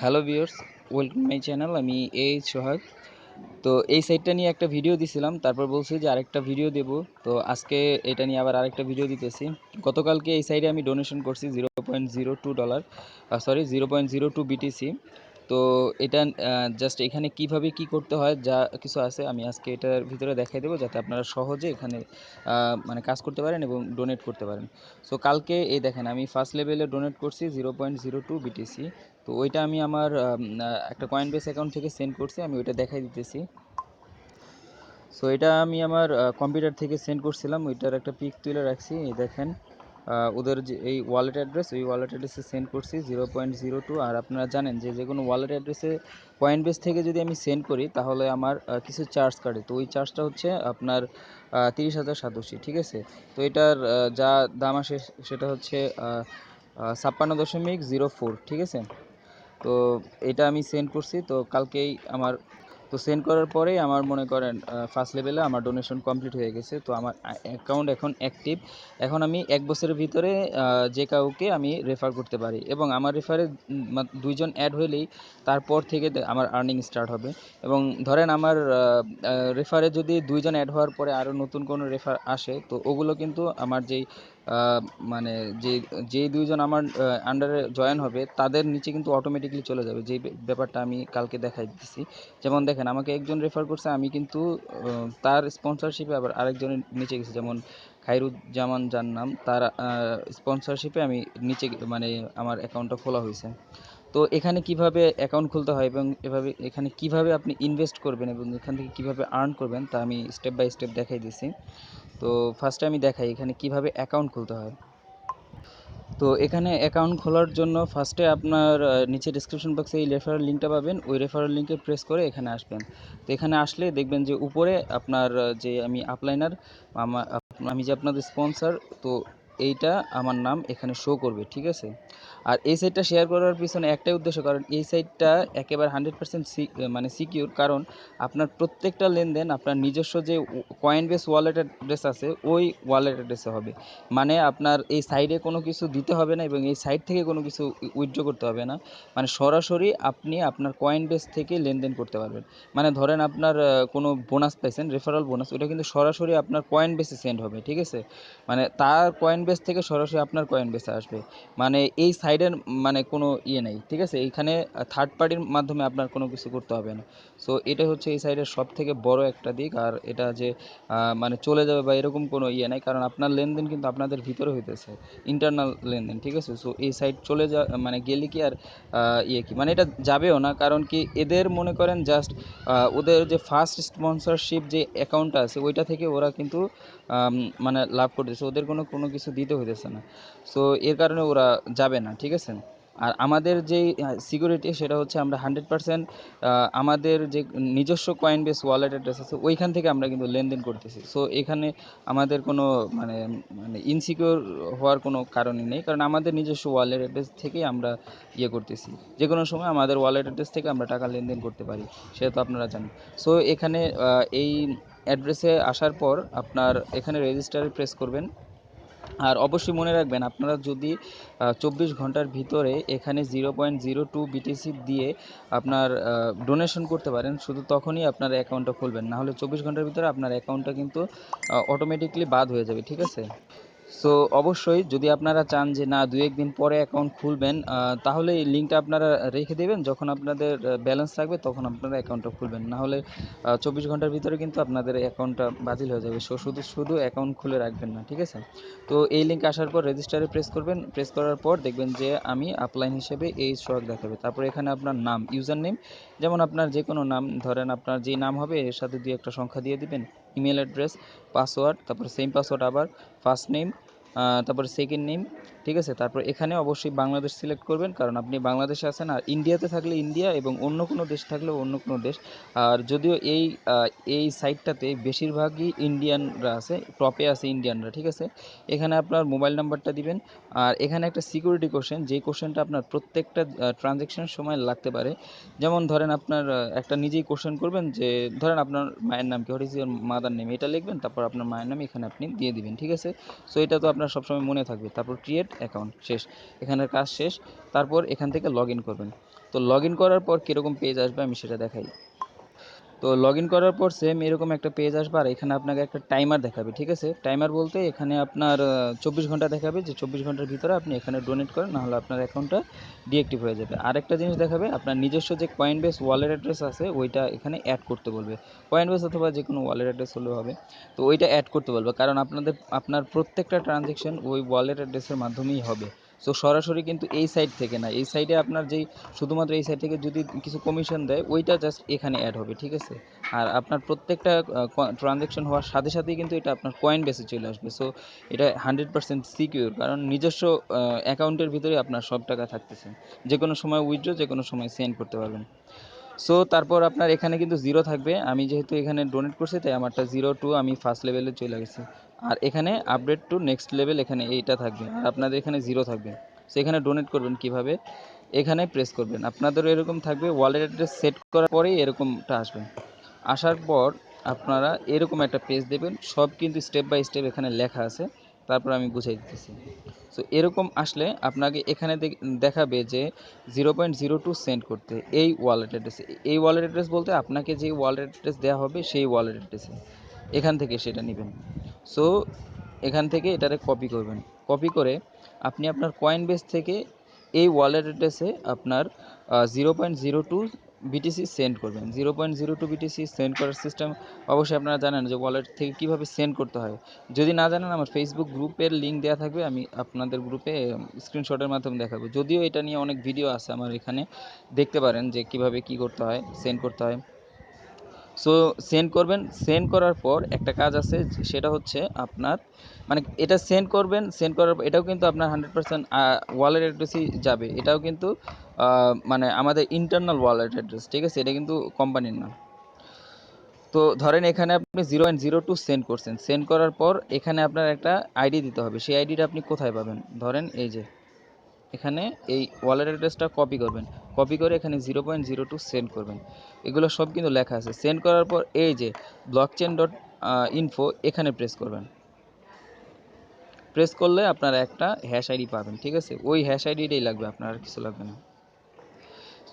Hello viewers, welcome my channel, আমি এই সোহাগ। তো এই সাইটটা নিয়ে একটা ভিডিও দিছিলাম, তারপর বলছি যে আরেকটা ভিডিও দেব। তো আজকে এটা নিয়ে আবার আরেকটা ভিডিও দিতেছি। গতকালকে এই সাইডে আমি ডোনেশন করছি zero point zero two dollar sorry zero point zero two BTC তো এটা জাস্ট এখানে কীভাবে কি করতে হয়, যা কিছু আছে, আমি আজকে এটার ভিতরে দেখাই দেবো, যাতে আপনারা সহজে এখানে মানে কাজ করতে পারেন এবং ডোনেট করতে পারেন। সো কালকে এই দেখেন, আমি ফার্স্ট লেভেলে ডোনেট করছি zero point zero two BTC তো ওইটা আমি আমার একটা কয়েন বেস অ্যাকাউন্ট থেকে সেন্ড করছি, আমি ওইটা দেখাই দিতেছি। সো এটা আমি আমার কম্পিউটার থেকে সেন্ড করছিলাম, ওইটার একটা পিক তুলে রাখছি দেখেন ওদের যে, এই ওয়ালেট অ্যাড্রেস ওই ওয়ালেট অ্যাড্রেসে সেন্ড করছি জিরো পয়েন্ট জিরো টু আর আপনারা জানেন যে যে কোনো ওয়ালেট অ্যাড্রেসে কয়েন বেস থেকে যদি আমি সেন্ড করি, তাহলে আমার কিছু চার্জ কাটে। তো ওই চার্জটা হচ্ছে আপনার তিরিশ হাজার সাতাশি, ঠিক আছে? তো এটার যা দাম আসে, সেটা হচ্ছে ছাপ্পান্ন দশমিক জিরো ফোর ঠিক আছে? তো এটা আমি সেন্ড করছি। তো কালকেই আমার, তো সেন্ড করার পরেই আমার মনে করেন ফার্স্ট লেভেলে আমার ডোনেশন কমপ্লিট হয়ে গেছে। তো আমার অ্যাকাউন্ট এখন অ্যাক্টিভ এখন আমি এক বছরের ভিতরে যে কাউকে আমি রেফার করতে পারি এবং আমার রেফারে দুইজন অ্যাড হলেই তারপর থেকে আমার আর্নিং স্টার্ট হবে। এবং ধরেন আমার রেফারে যদি দুইজন অ্যাড হওয়ার পরে আরও নতুন কোনো রেফার আসে, তো ওগুলো কিন্তু আমার যেই মানে যে যেই দুইজন আমার আন্ডারে জয়েন হবে, তাদের নিচে কিন্তু অটোমেটিকলি চলে যাবে। যেই ব্যাপারটা আমি কালকে দেখাই দিচ্ছি যেমন দেখেন, আমাকে একজন রেফার করছে, আমি কিন্তু তার স্পন্সরশিপে আবার আরেকজনের নিচে গেছি। যেমন খাইরুজ্জামান যার নাম, তার স্পন্সরশিপে আমি নিচে মানে আমার অ্যাকাউন্টটা খোলা হয়েছে তো এখানে কীভাবে অ্যাকাউন্ট খুলতে হয় এবং এভাবে, এখানে কীভাবে আপনি ইনভেস্ট করবেন এবং এখান থেকে কীভাবে আর্ন করবেন তা আমি স্টেপ বাই স্টেপ দেখাই দিছি। তো ফার্স্টে আমি দেখাই এখানে কীভাবে অ্যাকাউন্ট খুলতে হয়। তো এখানে অ্যাকাউন্ট খোলার জন্য ফার্স্টে আপনার নিচে ডিসক্রিপশন বক্সে এই রেফারেল লিঙ্কটা পাবেন। ওই রেফারেল লিঙ্কে প্রেস করে এখানে আসবেন। তো এখানে আসলে দেখবেন যে উপরে আপনার যে আমি আপলাইনার আমি যে আপনাদের স্পন্সর তো এইটা আমার নাম এখানে শো করবে, ঠিক আছে? আর এই সাইটটা শেয়ার করার পিছনে একটাই উদ্দেশ্য, কারণ এই সাইটটা একেবারে হান্ড্রেড পার্সেন্ট মানে সিকিউর কারণ আপনার প্রত্যেকটা লেনদেন, আপনার নিজস্ব যে কয়েন বেস ওয়ালেট অ্যাড্রেস আছে, ওই ওয়ালেট অ্যাড্রেসে হবে। মানে আপনার এই সাইডে কোনো কিছু দিতে হবে না এবং এই সাইড থেকে কোনো কিছু উইথড্র করতে হবে না। মানে সরাসরি আপনি আপনার কয়েন বেস থেকে লেনদেন করতে পারবেন। মানে ধরেন আপনার কোনো বোনাস পাইছেন রেফারাল বোনাস ওটা কিন্তু সরাসরি আপনার কয়েন বেসে সেন্ড হবে, ঠিক আছে? মানে তার কয়েন বেস থেকে সরাসরি আপনার কয়েন বেসে আসবে। মানে এই সাইডের মানে কোনো ইয়ে নেই, ঠিক আছে? এইখানে থার্ড পার্টির মাধ্যমে আপনার কোনো কিছু করতে হবে না। সো এটা হচ্ছে এই সাইডের সব থেকে বড় একটা দিক। আর এটা যে মানে চলে যাবে বা এরকম কোনো ইয়ে নাই, কারণ আপনার লেনদেন কিন্তু আপনাদের ভিতরে হইতেছে ইন্টারনাল লেনদেন, ঠিক আছে? সো এই সাইড চলে যা মানে গেলে কি আর ইয়ে কি? মানে এটা যাবেও না, কারণ কি এদের মনে করেন জাস্ট ওদের যে ফার্স্ট স্পন্সরশিপ যে অ্যাকাউন্টটা আছে, ওইটা থেকে ওরা কিন্তু মানে লাভ করতেছে। ওদের কোনো কোনো কিছু দিতে হইতেছে না। সো এর কারণে ওরা যাবে না, ঠিক আছে? আর আমাদের যে সিকিউরিটি সেটা হচ্ছে আমরা হান্ড্রেড পার্সেন্ট আমাদের যে নিজস্ব কয়েন বেস ওয়ালেট অ্যাড্রেস আছে, ওইখান থেকে আমরা কিন্তু লেনদেন করতেছি। সো এখানে আমাদের কোনো মানে মানে ইনসিকিউর হওয়ার কোনো কারণই নেই, কারণ আমাদের নিজস্ব ওয়ালেট অ্যাড্রেস থেকেই আমরা ইয়ে করতেছি। যে কোনো সময় আমাদের ওয়ালেট অ্যাড্রেস থেকে আমরা টাকা লেনদেন করতে পারি, সেটা তো আপনারা জানেন। সো এখানে এই অ্যাড্রেসে আসার পর আপনার এখানে রেজিস্টারে প্রেস করবেন। আর অবশ্যই মনে রাখবেন, আপনারা যদি চব্বিশ ঘণ্টার ভিতরে এখানে zero point zero two BTC দিয়ে আপনার ডোনেশন করতে পারেন, শুধু তখনই আপনার অ্যাকাউন্টটা খুলবেন। না হলে চব্বিশ ঘণ্টার ভিতরে আপনার অ্যাকাউন্টটা কিন্তু অটোমেটিকলি বাদ হয়ে যাবে, ঠিক আছে? সো অবশ্যই যদি আপনারা চান যে না দু একদিন পরে অ্যাকাউন্ট খুলবেন তাহলে এই লিঙ্কটা আপনারা রেখে দেবেন। যখন আপনাদের ব্যালেন্স থাকবে, তখন আপনারা অ্যাকাউন্টটা খুলবেন। না হলে চব্বিশ ঘণ্টার ভিতরে কিন্তু আপনাদের অ্যাকাউন্টটা বাতিল হয়ে যাবে। সো শুধু শুধু অ্যাকাউন্ট খুলে রাখবেন না, ঠিক আছে? তো এই লিঙ্ক আসার পর রেজিস্টারে প্রেস করবেন। প্রেস করার পর দেখবেন যে আমি আপলাইন হিসেবে এই সোয়াগ দেখাবে। তারপর এখানে আপনার নাম ইউজার নেম যেমন আপনার যে কোনো নাম, ধরেন আপনার যে নাম হবে, এর সাথে দুই একটা সংখ্যা দিয়ে দিবেন। ইমেল অ্যাড্রেস পাসওয়ার্ড তারপর সেম পাসওয়ার্ড আবার ফার্স্ট নেম তারপর সেকেন্ড নেম ঠিক আছে? তারপর এখানে অবশ্যই বাংলাদেশ সিলেক্ট করবেন, কারণ আপনি বাংলাদেশে আছেন আর ইন্ডিয়াতে থাকলে ইন্ডিয়া এবং অন্য কোনো দেশ থাকলে অন্য কোনো দেশ। আর যদিও এই এই সাইটটাতে বেশিরভাগই ইন্ডিয়ানরা আছে টপে আছে ইন্ডিয়ানরা ঠিক আছে? এখানে আপনার মোবাইল নাম্বারটা দিবেন। আর এখানে একটা সিকিউরিটি কোশ্চেন যেই কোশ্চেনটা আপনার প্রত্যেকটা ট্রানজ্যাকশনের সময় লাগতে পারে। যেমন ধরেন আপনার একটা নিজেই কোশ্চেন করবেন যে, ধরেন আপনার মায়ের নাম কি? What is your mother name এটা লিখবেন, তারপর আপনার মায়ের নাম এখানে আপনি দিয়ে দিবেন, ঠিক আছে? সো এটা তো আপনার সবসময় মনে থাকবে। তারপর ক্রিয়েট অ্যাকাউন্ট শেষ। এখানের কাজ শেষ, তারপর এখান থেকে লগ করবেন। তো লগ করার পর কীরকম পেজ আসবে আমি সেটা দেখাই। তো লগ ইন করার পর সেম এরকম একটা পেজ আসবে আর এখানে আপনাকে একটা টাইমার দেখাবে, ঠিক আছে? টাইমার বলতে এখানে আপনার চব্বিশ ঘণ্টা দেখাবে যে চব্বিশ ঘণ্টার ভিতরে আপনি এখানে ডোনেট করেন, নাহলে আপনার অ্যাকাউন্টটা ডিএক্টিভ হয়ে যাবে। আরেকটা জিনিস দেখাবে, আপনার নিজস্ব যে কয়েন বেস ওয়ালেট অ্যাড্রেস আছে, ওইটা এখানে অ্যাড করতে বলবে। কয়েন বেস অথবা যে কোনো ওয়ালেট অ্যাড্রেস হলেও হবে। তো ওইটা অ্যাড করতে বলবে, কারণ আপনাদের, আপনার প্রত্যেকটা ট্রানজেকশন ওই ওয়ালেট অ্যাড্রেসের মাধ্যমেই হবে। সো সরাসরি কিন্তু এই সাইড থেকে না। এই সাইডে আপনার যেই, শুধুমাত্র এই সাইড থেকে যদি কিছু কমিশন দেয়, ওইটা জাস্ট এখানে অ্যাড হবে, ঠিক আছে? আর আপনার প্রত্যেকটা ট্রানজ্যাকশন হওয়ার সাথে সাথেই কিন্তু এটা আপনার কয়েন বেসে চলে আসবে। সো এটা হান্ড্রেড পার্সেন্ট সিকিউর কারণ নিজস্ব অ্যাকাউন্টের ভিতরে আপনার সব টাকা থাকতেছে। যে কোনো সময় উইথড্র যে কোনো সময় সেন্ড করতে পারবেন। সো তারপর আপনার এখানে কিন্তু জিরো থাকবে। আমি যেহেতু এখানে ডোনেট করছি, তাই আমারটা জিরো টু আমি ফার্স্ট লেভেলে চলে গেছি। আর এখানে আপডেট টু নেক্সট লেভেল এখানে এইটা থাকবে, আর আপনাদের এখানে জিরো থাকবে। সো এখানে ডোনেট করবেন কীভাবে? এখানে প্রেস করবেন। আপনাদেরও এরকম থাকবে ওয়ালেট অ্যাড্রেস সেট করার পরেই এরকমটা আসবে। আসার পর আপনারা এরকম একটা পেজ দেবেন, সব কিন্তু স্টেপ বাই স্টেপ এখানে লেখা আছে। তারপর আমি বুঝাই দিতেছি। সো এরকম আসলে আপনাকে এখানে দেখাবে যে zero point zero two send করতে এই ওয়ালেট অ্যাড্রেসে এই ওয়ালেট অ্যাড্রেস বলতে আপনাকে যে ওয়ালেট অ্যাড্রেস দেওয়া হবে, সেই ওয়ালেট অ্যাড্রেসে এখান থেকে সেটা নেবেন। সো এখান থেকে এটারে কপি করবেন। কপি করে আপনি আপনার কয়েন বেস থেকে এই ওয়ালেট অ্যাড্রেসে আপনার zero point zero two BTC send করবেন। Zero point zero two BTC send করার সিস্টেম অবশ্যই আপনারা জানেন যে ওয়ালেট থেকে কীভাবে সেন্ড করতে হয়। যদি না জানেন, আমার ফেসবুক গ্রুপের লিঙ্ক দেওয়া থাকবে, আমি আপনাদের গ্রুপে স্ক্রিনশটের মাধ্যমে দেখাবো। যদিও এটা নিয়ে অনেক ভিডিও আছে আমার এখানে। দেখতে পারেন যে কীভাবে কি করতে হয় সেন্ড করতে হয়। সো সেন্ড করবেন। সেন্ড করার পর একটা কাজ আছে, সেটা হচ্ছে আপনার মানে এটা সেন্ড করবেন সেন্ড করার পর, এটাও কিন্তু আপনার হান্ড্রেড পার্সেন্ট ওয়ালেট অ্যাড্রেসই যাবে। এটাও কিন্তু মানে আমাদের ইন্টারনাল ওয়ালেট অ্যাড্রেস ঠিক আছে? এটা কিন্তু কোম্পানির না তো ধরেন এখানে আপনি zero point zero two send করছেন। সেন্ড করার পর এখানে আপনার একটা আইডি দিতে হবে। সেই আইডিটা আপনি কোথায় পাবেন? ধরেন এই যে এখানে এই ওয়ালেট অ্যাড্রেসটা কপি করবেন। কপি করে এখানে zero point zero two send করবেন। এগুলো সব কিন্তু লেখা আছে। সেন্ড করার পর এই যে ব্লক চেন ডট ইনফো এখানে প্রেস করবেন। প্রেস করলে আপনারা একটা হ্যাশ আইডি পাবেন, ঠিক আছে? ওই হ্যাশ আইডিটাই লাগবে, আপনার আর কিছু লাগবে না।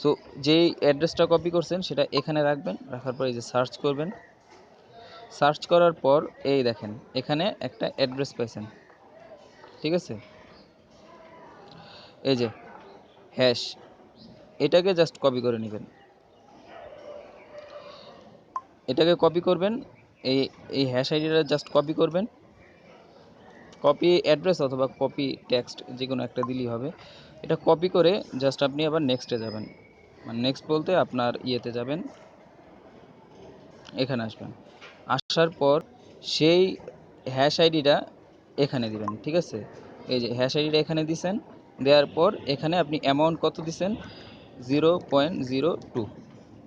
সো যেই অ্যাড্রেসটা কপি করছেন, সেটা এখানে রাখবেন, রাখার পর এই যে সার্চ করবেন। সার্চ করার পর এই দেখেন, এখানে একটা অ্যাড্রেস পাইছেন। ঠিক আছে? এই যে হ্যাশ এটাকে জাস্ট কপি করে নেবেন। এটাকে কপি করবেন, এই এই হ্যাশ আইডিটা জাস্ট কপি করবেন। কপি অ্যাড্রেস অথবা কপি টেক্সট যে কোনো একটা দিলেই হবে। এটা কপি করে জাস্ট আপনি আবার নেক্সটে যাবেন। মানে নেক্সট বলতে আপনার ইয়েতে যাবেন। এখানে আসবেন। আসার পর সেই হ্যাশ আইডিটা এখানে দিবেন, ঠিক আছে? এই যে হ্যাশ আইডিটা এখানে দিছেন। দেওয়ার পর এখানে আপনি অ্যামাউন্ট কত দিচ্ছেন জিরো পয়েন্ট জিরো টু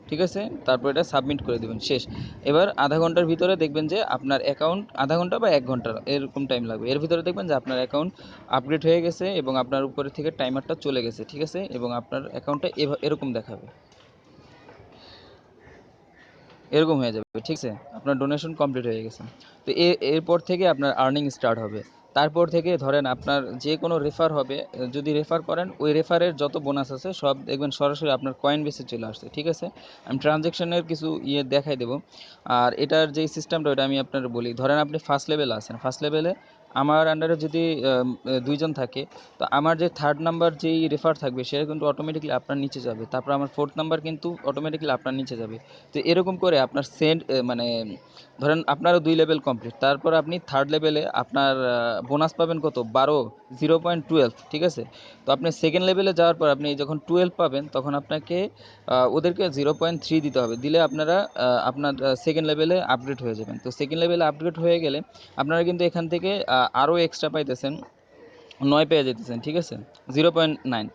ঠিক আছে? তারপর এটা সাবমিট করে দেবেন, শেষ। এবার আধা ঘণ্টার ভিতরে দেখবেন যে আপনার অ্যাকাউন্ট আধা ঘণ্টা বা এক ঘণ্টা এরকম টাইম লাগবে। এর ভিতরে দেখবেন যে আপনার অ্যাকাউন্ট আপডেট হয়ে গেছে এবং আপনার উপরে থেকে টাইমারটা চলে গেছে, ঠিক আছে? এবং আপনার অ্যাকাউন্টটা এরকম দেখাবে। এরকম হয়ে যাবে, ঠিক আছে? আপনার ডোনেশন কমপ্লিট হয়ে গেছে। তো এরপর থেকে আপনার আর্নিং স্টার্ট হবে। তারপর থেকে ধরেন আপনার যে কোনো রেফার হবে, যদি রেফার করেন, ওই রেফারের যত বোনাস আছে, সব দেখবেন সরাসরি আপনার কয়েন বেসে চলে আসছে, ঠিক আছে? আমি ট্রানজ্যাকশনের কিছু ইয়ে দেখাই দেবো। আর এটার যে সিস্টেমটা ওটা আমি আপনার বলি। ধরেন আপনি ফার্স্ট লেভেলে আছেন ফার্স্ট লেভেলে আমার আন্ডারে যদি দুইজন থাকে, তো আমার যে থার্ড নাম্বার যেই রেফার থাকবে, সেটা কিন্তু অটোমেটিকলি আপনার নিচে যাবে। তারপর আমার ফোর্থ নাম্বার কিন্তু অটোমেটিকলি আপনার নিচে যাবে। তো এরকম করে আপনার সেন্ড মানে ধরেন আপনারও দুই লেভেল কমপ্লিট তারপর আপনি থার্ড লেভেলে আপনার বোনাস পাবেন কত? বারো জিরো পয়েন্ট টুয়েলভ ঠিক আছে? তো আপনি সেকেন্ড লেভেলে যাওয়ার পর আপনি যখন টুয়েলভ পাবেন, তখন আপনাকে ওদেরকে জিরো পয়েন্ট থ্রি দিতে হবে। দিলে আপনারা আপনার সেকেন্ড লেভেলে আপগ্রেড হয়ে যাবেন। তো সেকেন্ড লেভেলে আপগ্রেড হয়ে গেলে আপনারা কিন্তু এখান থেকে আরও এক্সট্রা পাইতেছেন, নয় পেয়ে যেতেছেন ঠিক আছে? জিরো পয়েন্ট নাইন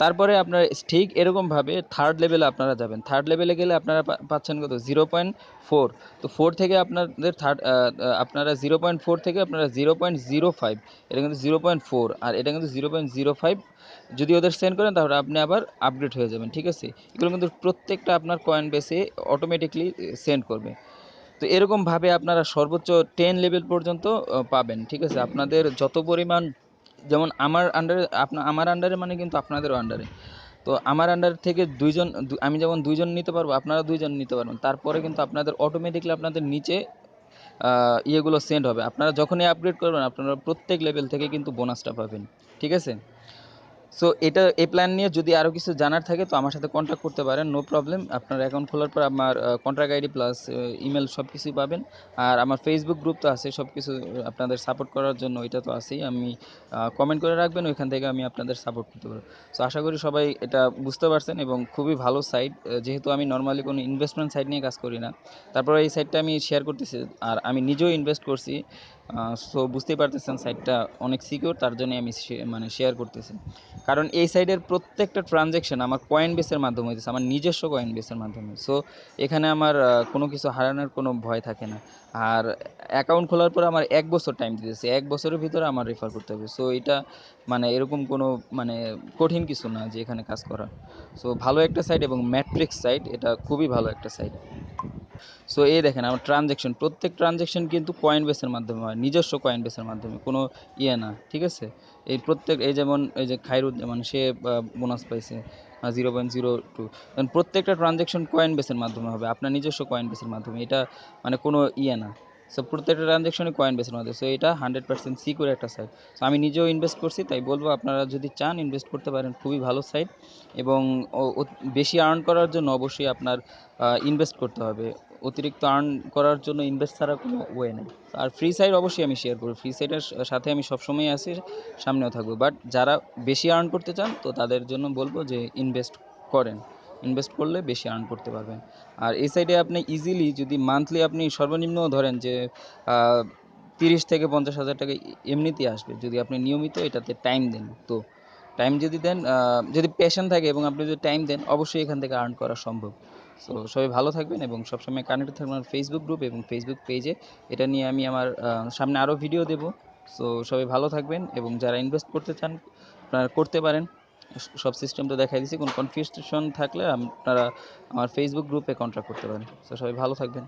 তারপরে আপনার ঠিক এরকমভাবে থার্ড লেভেলে আপনারা যাবেন। থার্ড লেভেলে গেলে আপনারা পাচ্ছেন কত? জিরো পয়েন্ট ফোর তো ফোর থেকে আপনাদের থার্ড আপনারা জিরো পয়েন্ট ফোর থেকে আপনারা জিরো পয়েন্ট জিরো ফাইভ এটা কিন্তু জিরো পয়েন্ট ফোর আর এটা কিন্তু জিরো পয়েন্ট জিরো ফাইভ যদি ওদের সেন্ড করেন, তাহলে আপনি আবার আপগ্রেড হয়ে যাবেন, ঠিক আছে? এগুলো কিন্তু প্রত্যেকটা আপনার কয়েন বেসে অটোমেটিকলি সেন্ড করবে। তো এরকমভাবে আপনারা সর্বোচ্চ টেন লেভেল পর্যন্ত পাবেন, ঠিক আছে? আপনাদের যত পরিমাণ, যেমন আমার আন্ডারে আপনার আমার আন্ডারে মানে কিন্তু আপনাদেরও আন্ডারে তো আমার আন্ডার থেকে দুইজন আমি যেমন দুইজন নিতে পারব, আপনারা দুইজন নিতে পারবেন। তারপরে কিন্তু আপনাদের অটোমেটিকলি আপনাদের নিচে ইয়েগুলো সেন্ড হবে। আপনারা যখনই আপগ্রেড করবেন, আপনারা প্রত্যেক লেভেল থেকে কিন্তু বোনাসটা পাবেন, ঠিক আছে? সো এটা এই প্ল্যান নিয়ে যদি আরও কিছু জানার থাকে, তো আমার সাথে কন্ট্যাক্ট করতে পারেন নো প্রবলেম আপনার অ্যাকাউন্ট খোলার পর আমার কন্ট্রাক্ট আইডি প্লাস ইমেল সব কিছুই পাবেন। আর আমার ফেসবুক গ্রুপ তো আছে সব কিছু আপনাদের সাপোর্ট করার জন্য এটা তো আছেই। আমি কমেন্ট করে রাখবেন, ওইখান থেকে আমি আপনাদের সাপোর্ট করতে পারব। সো আশা করি সবাই এটা বুঝতে পারছেন এবং খুবই ভালো সাইট যেহেতু আমি নর্মালি কোনো ইনভেস্টমেন্ট সাইট নিয়ে কাজ করি না, তারপরে এই সাইটটা আমি শেয়ার করতেছি, আর আমি নিজেও ইনভেস্ট করছি। সো বুঝতেই পারতেছেন সাইটটা অনেক সিকিউর তার জন্য আমি মানে শেয়ার করতেছি। কারণ এই সাইডের প্রত্যেকটা ট্রানজ্যাকশন আমার কয়েন বেসের মাধ্যমে হইতেছে, আমার নিজস্ব কয়েন বেসের মাধ্যমে। সো এখানে আমার কোনো কিছু হারানোর কোনো ভয় থাকে না। আর অ্যাকাউন্ট খোলার পর আমার এক বছর টাইম দিতেছে, এক বছরের ভিতরে আমার রেফার করতে হবে। সো এটা মানে এরকম কোনো মানে কঠিন কিছু না যে এখানে কাজ করা। সো ভালো একটা সাইট এবং ম্যাট্রিক্স সাইট এটা খুবই ভালো একটা সাইট সো এই দেখেন, আমার ট্রানজ্যাকশন প্রত্যেক ট্রানজ্যাকশন কিন্তু কয়েন বেসের মাধ্যমে হয়, নিজস্ব কয়েন বেসের মাধ্যমে, কোনো ইয়ে না, ঠিক আছে? এই প্রত্যেক, এই যেমন, এই যে খাইরুজ্জামান সে বোনাস পাইছে জিরো পয়েন্ট জিরো টু কারণ প্রত্যেকটা ট্রানজ্যাকশন কয়েন বেসের মাধ্যমে হবে, আপনার নিজস্ব কয়েন বেসের মাধ্যমে, এটা মানে কোনো ইয়ে না। সো প্রত্যেকটা ট্রানজ্যাকশনে কয়েন বেসের মাধ্যমে সো এটা হান্ড্রেড পার্সেন্ট সিকিউর একটা সাইট সো আমি নিজেও ইনভেস্ট করছি, তাই বলব, আপনারা যদি চান ইনভেস্ট করতে পারেন, খুবই ভালো সাইট এবং বেশি আর্ন করার জন্য অবশ্যই আপনার ইনভেস্ট করতে হবে। অতিরিক্ত আর্ন করার জন্য ইনভেস্ট ছাড়া কোনো ওয়ে নেই। আর ফ্রি সাইড অবশ্যই আমি শেয়ার করি ফ্রি সাইডের সাথে আমি সবসময় আসি সামনেও থাকব। বাট যারা বেশি আর্ন করতে চান, তো তাদের জন্য বলব যে ইনভেস্ট করেন। ইনভেস্ট করলে বেশি আর্ন করতে পারবেন। আর এই সাইডে আপনি ইজিলি যদি মান্থলি আপনি সর্বনিম্ন ধরেন যে তিরিশ থেকে পঞ্চাশ হাজার টাকা এমনিতেই আসবে। যদি আপনি নিয়মিত এটাতে টাইম দেন, তো টাইম যদি দেন যদি প্যাশন থাকে এবং আপনি যদি টাইম দেন, অবশ্যই এখান থেকে আর্ন করা সম্ভব। সো সবাই ভালো থাকবেন এবং সবসময় কানেক্টেড থাকবেন আমার ফেসবুক গ্রুপ এবং ফেসবুক পেজে এটা নিয়ে আমি আমার সামনে আরও ভিডিও দেব। সো সবাই ভালো থাকবেন এবং যারা ইনভেস্ট করতে চান, আপনারা করতে পারেন। সব সিস্টেম তো দেখাই দিয়েছি কোনো কনফিউশন থাকলে আপনারা আমার ফেসবুক গ্রুপে কন্ট্যাক্ট করতে পারেন। সো সবাই ভালো থাকবেন।